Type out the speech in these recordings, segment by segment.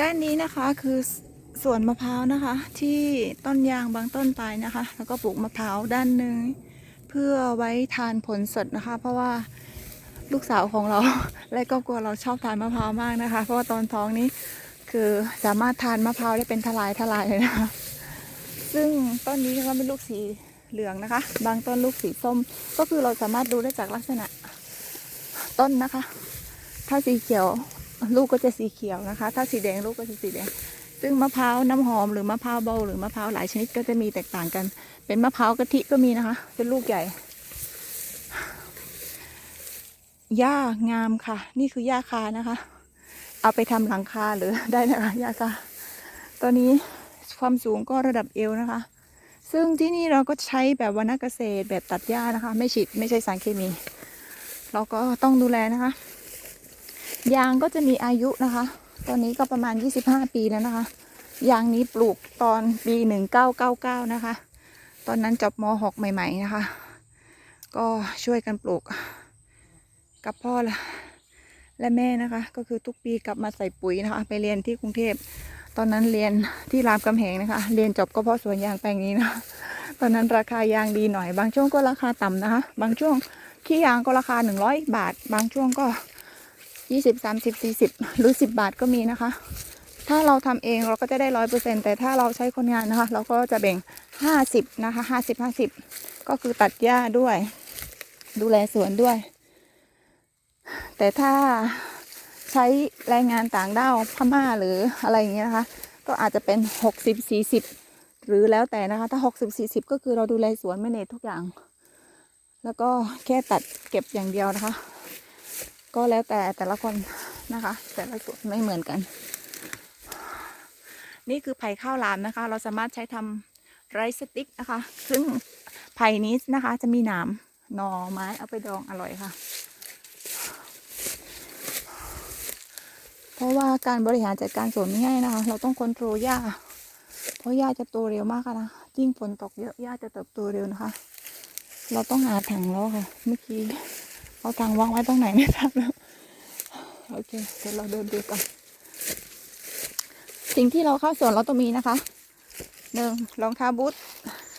ด้านนี้นะคะคือสวนมะพร้าวนะคะ ที่ต้นยางบางต้นไปนะคะ แล้วก็ปลูกมะพร้าวด้านหนึ่งเพื่อไว้ทานผลสดนะคะ เพราะว่าลูกสาวของเรา และก็กลัวเราชอบทานมะพร้าวมากนะคะ เพราะว่าตอนท้องนี้คือสามารถทานมะพร้าวได้เป็นทลายทลายเลยนะคะ ซึ่งต้นนี้ก็เป็นลูกสีเหลืองนะคะ บางต้นลูกสีส้ม ก็คือเราสามารถดูได้จากลักษณะต้นนะคะ ถ้าสีเขียว ลูกก็จะสีเขียวนะคะ ถ้าสีแดงลูกก็จะสีแดง ซึ่งมะพร้าวน้ำหอมหรือมะพร้าวเบาหรือมะพร้าวหลายชนิดก็จะมีแตกต่างกัน เป็นมะพร้าวกะทิก็มีนะคะ เป็นลูกใหญ่หญ้างามค่ะ นี่คือหญ้าคานะคะ เอาไปทำหลังคาหรือได้นะคะหญ้าคาตัวนี้ความสูงก็ระดับเอวนะคะ ซึ่งที่นี่เราก็ใช้แบบวรรณเกษตรแบบตัดหญ้านะคะ ไม่ฉีดไม่ใช่สารเคมี เราก็ต้องดูแลนะคะ ยางก็จะมีอายุนะคะ ตอนนี้ก็ประมาณ 25 ปีแล้วนะคะ ยางนี้ปลูกตอนปี 1999 นะคะ ตอนนั้นจบม .6 ใหม่ๆนะคะ ก็ช่วยกันปลูก กับพ่อละและแม่นะคะ ก็คือทุกปีกลับมาใส่ปุ๋ยนะคะ ไปเรียนที่กรุงเทพ ตอนนั้นเรียนที่รามคำแหงนะคะ เรียนจบก็เพราะสวนยางแปลงนี้นะตอนนั้นราคายางดีหน่อย บางช่วงก็ราคาต่ำนะคะ บางช่วงขี้ยางก็ราคา 100 บาท บางช่วงก็ 20 30 40หรือ10บาทก็มีนะคะ ถ้าเราทำเองเราก็จะได้ร้อยเปอร์เซ็นแต่ถ้าเราใช้คนงานนะคะ เราก็จะแบ่ง50นะคะ50 50ก็คือตัดหญ้าด้วย ดูแลสวนด้วย แต่ถ้าใช้แรงงานต่างด้าวพม่าหรืออะไรอย่างเงี้ยนะคะ ก็อาจจะเป็น60 40หรือแล้วแต่นะคะ ถ้า60 40ก็คือเราดูแลสวนไม่เนตทุกอย่าง แล้วก็แค่ตัดเก็บอย่างเดียวนะคะ ก็แล้วแต่แต่ละคนนะคะ แต่ละสวนไม่เหมือนกัน นี่คือไผ่ข้าวหลามนะคะ เราสามารถใช้ทำไรซ์สติ๊กนะคะ ซึ่งไผ่นี้นะคะจะมีหนามหน่อไม้เอาไปดองอร่อยค่ะ เพราะว่าการบริหารจัดการสวนไม่ง่ายนะคะ เราต้องควบคุมหญ้า เพราะหญ้าจะโตเร็วมากะนะยิ่งฝนตกเยอะหญ้าจะเติบโตเร็วนะคะ เราต้องหาถังแล้วค่ะ เมื่อกี้ เอาถังวางไว้ตรงไหนไม่ทราบแล้วโอเคเดี๋ยวเราเดินดูกันสิ่งที่เราเข้าสวนเราต้องมีนะคะหนึ่งรองเท้าบูท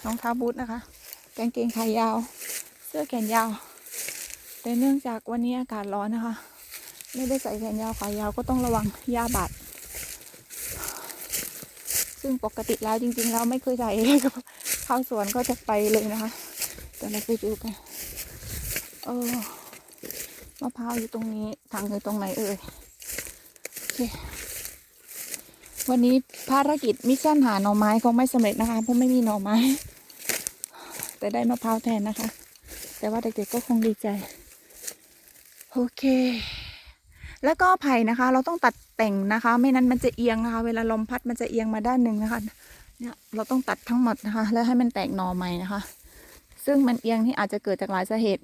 รองเท้าบูทนะคะกางเกงขายาว เสื้อแขนยาว แต่เนื่องจากวันนี้อากาศร้อนนะคะ ไม่ได้ใส่แขนยาวขายาวก็ต้องระวังหญ้าบาดซึ่งปกติแล้วจริงๆแล้วไม่เคยใส่เลยก็เข้าสวนก็จะไปเลยนะคะเดี๋ยวเราไปดูกันเออ มะพร้าวอยู่ตรงนี้ถังอยู่ตรงไหนเอ่ยโอเควันนี้ภารกิจมิชชั่นหาหน่อไม้คงไม่สำเร็จนะคะเพราะไม่มีหน่อไม้ แต่ได้มะพร้าวแทนนะคะ แต่ว่าเด็กๆก็คงดีใจ โอเค แล้วก็ไผ่นะคะ เราต้องตัดแต่งนะคะ ไม่นั้นมันจะเอียงนะคะ เวลาลมพัดมันจะเอียงมาด้านหนึ่งนะคะเนี่ยเราต้องตัดทั้งหมดนะคะ แล้วให้มันแตกหน่อใหม่นะคะ ซึ่งมันเอียงนี่อาจจะเกิดจากหลายสาเหตุ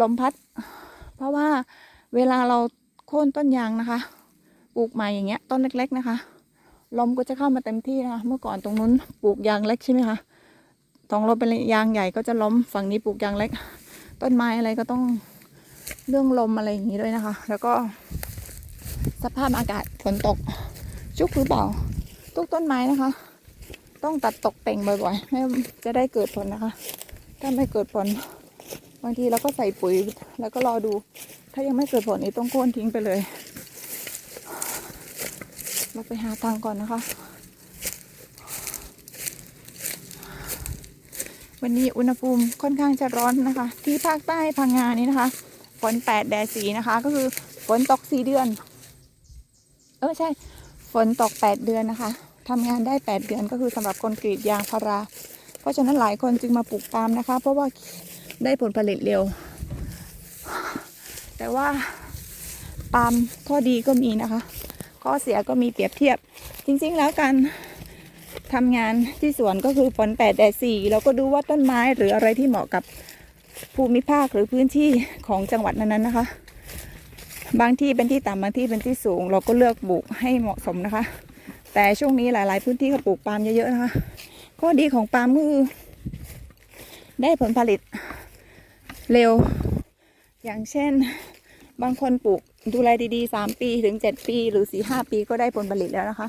ลมพัด เพราะว่าเวลาเราโค่นต้นยางนะคะ ปลูกใหม่อย่างเงี้ย ต้นเล็ก ๆนะคะ ลมก็จะเข้ามาเต็มที่นะคะ เมื่อก่อนตรงนู้นปลูกยางเล็กใช่ไหมคะตรงเราเป็นยางใหญ่ก็จะล้มฝั่งนี้ปลูกยางเล็ก ต้นไม้อะไรก็ต้องเรื่องลมอะไรอย่างนี้ด้วยนะคะ แล้วก็ สภาพอากาศฝนตก ชุกหรือเปล่าทุกต้นไม้นะคะ ต้องตัดตกแต่งบ่อยๆให้จะได้เกิดผลนะคะ ถ้าไม่เกิดผล บางทีเราก็ใส่ปุ๋ยแล้วก็รอดู ถ้ายังไม่เกิดผลนี่ต้องโค่นทิ้งไปเลย เราไปหาทางก่อนนะคะ วันนี้อุณหภูมิค่อนข้างจะร้อนนะคะ ที่ภาคใต้พังงานี่นะคะฝนแปดแดดสีนะคะ ก็คือฝนตกสี่เดือน เออใช่ ฝนตกแปดเดือนนะคะทำงานได้แปดเดือนก็คือสำหรับคนกรีดยางพารา เพราะฉะนั้นหลายคนจึงมาปลูกปาล์มนะคะ เพราะว่า ได้ผลผลิตเร็ว แต่ว่าปาล์มข้อดีก็มีนะคะ ข้อเสียก็มีเปรียบเทียบ จริงๆแล้วการทำงานที่สวนก็คือฝนแปดแดดสี่เราก็ดูว่าต้นไม้หรืออะไรที่เหมาะกับภูมิภาคหรือพื้นที่ของจังหวัดนั้นๆนะคะ บางที่เป็นที่ต่ำบางที่เป็นที่สูง เราก็เลือกปลูกให้เหมาะสมนะคะ แต่ช่วงนี้หลาย ๆ พื้นที่ก็ปลูกปาล์มเยอะๆนะคะข้อดีของปาล์มก็คือได้ผลผลิต เร็ว อย่างเช่น บางคนปลูกดูแลดีๆสามปีถึงเจ็ดปี หรือสี่ห้าปีก็ได้ผลผลิตแล้วนะคะ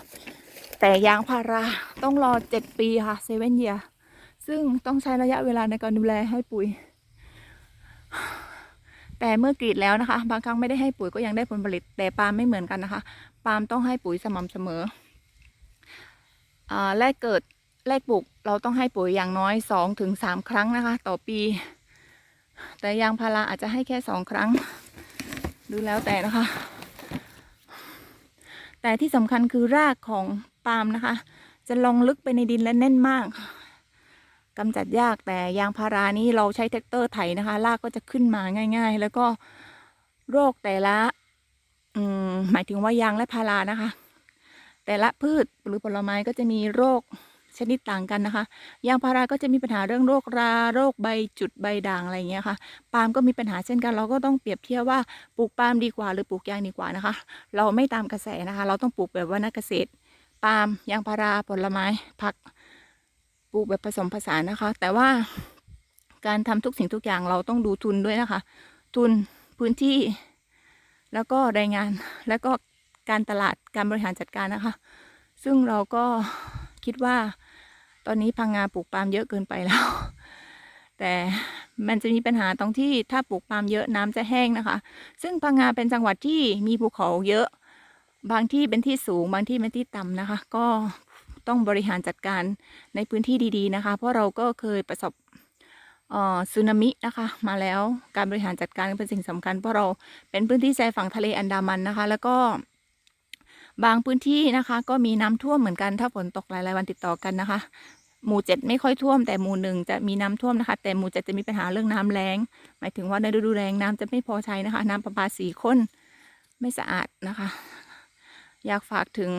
แต่ยางพาราต้องรอเจ็ดปีค่ะเซเว่นเยียซึ่งต้องใช้ระยะเวลาในการดูแลให้ปุ๋ย แต่เมื่อกรีดแล้วนะคะ บางครั้งไม่ได้ให้ปุ๋ยก็ยังได้ผลผลิต แต่ปาล์มไม่เหมือนกันนะคะ ปาล์มต้องให้ปุ๋ยสม่ำเสมออ่าแรกเกิดแรกปลูกเราต้องให้ปุ๋ยอย่างน้อยสองถึงสามครั้งนะคะ ต่อปี แต่ยางพาราอาจจะให้แค่สองครั้ง ดูแล้วแต่นะคะ แต่ที่สำคัญคือรากของปาล์มนะคะ จะลงลึกไปในดินและแน่นมากกำจัดยากแต่ยางพารานี้เราใช้แท็กเตอร์ไถนะคะรากก็จะขึ้นมาง่าย ๆ แล้วก็โรคแต่ละมหมายถึงว่ายางและพารานะคะ แต่ละพืชหรือผลไม้ก็จะมีโรค ชนิดต่างกันนะคะ ยางพาราก็จะมีปัญหาเรื่องโรคราโรคใบจุดใบด่างอะไรอย่างเงี้ยค่ะ ปาล์มก็มีปัญหาเช่นกัน เราก็ต้องเปรียบเทียบว่าปลูกปาล์มดีกว่าหรือปลูกยางดีกว่านะคะ เราไม่ตามกระแสนะคะ เราต้องปลูกแบบว่านักเกษตร ปาล์มยางพาราผลไม้ผัก ปลูกแบบผสมผสานนะคะ แต่ว่าการทำทุกสิ่งทุกอย่างเราต้องดูทุนด้วยนะคะ ทุนพื้นที่ แล้วก็แรงงานแล้วก็การตลาดการบริหารจัดการนะคะ ซึ่งเราก็คิดว่า ตอนนี้พังงาปลูกปาล์มเยอะเกินไปแล้ว แต่มันจะมีปัญหาตรงที่ถ้าปลูกปาล์มเยอะน้ำจะแห้งนะคะ ซึ่งพังงาเป็นจังหวัดที่มีภูเขาเยอะ บางที่เป็นที่สูง บางที่เป็นที่ต่ำนะคะ ก็ต้องบริหารจัดการในพื้นที่ดีๆนะคะ เพราะเราก็เคยประสบเอ่อสึนามินะคะ มาแล้วการบริหารจัดการเป็นสิ่งสำคัญ เพราะเราเป็นพื้นที่ชายฝั่งทะเลอันดามันนะคะ แล้วก็บางพื้นที่นะคะ ก็มีน้ำท่วมเหมือนกันถ้าฝนตกหลายๆวันติดต่อกันนะคะ หมู่เจ็ดไม่ค่อยท่วมแต่หมู่หนึ่งจะมีน้ำท่วมนะคะ แต่หมู่เจ็ดจะมีปัญหาเรื่องน้ำแล้งหมายถึงว่าในฤดูแล้งน้ำจะไม่พอใช้นะคะ น้ำประปาสีข้นไม่สะอาดนะคะ อยากฝากถึง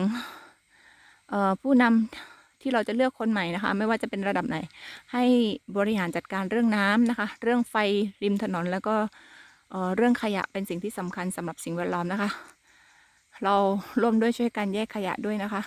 ผู้นำที่เราจะเลือกคนใหม่นะคะ ไม่ว่าจะเป็นระดับไหน ให้บริหารจัดการเรื่องน้ำนะคะ เรื่องไฟริมถนนแล้วก็เเรื่องขยะเป็นสิ่งที่สำคัญสำหรับสิ่งแวดล้อมนะคะ เราร่วมด้วยช่วยกันแยกขยะด้วยนะคะ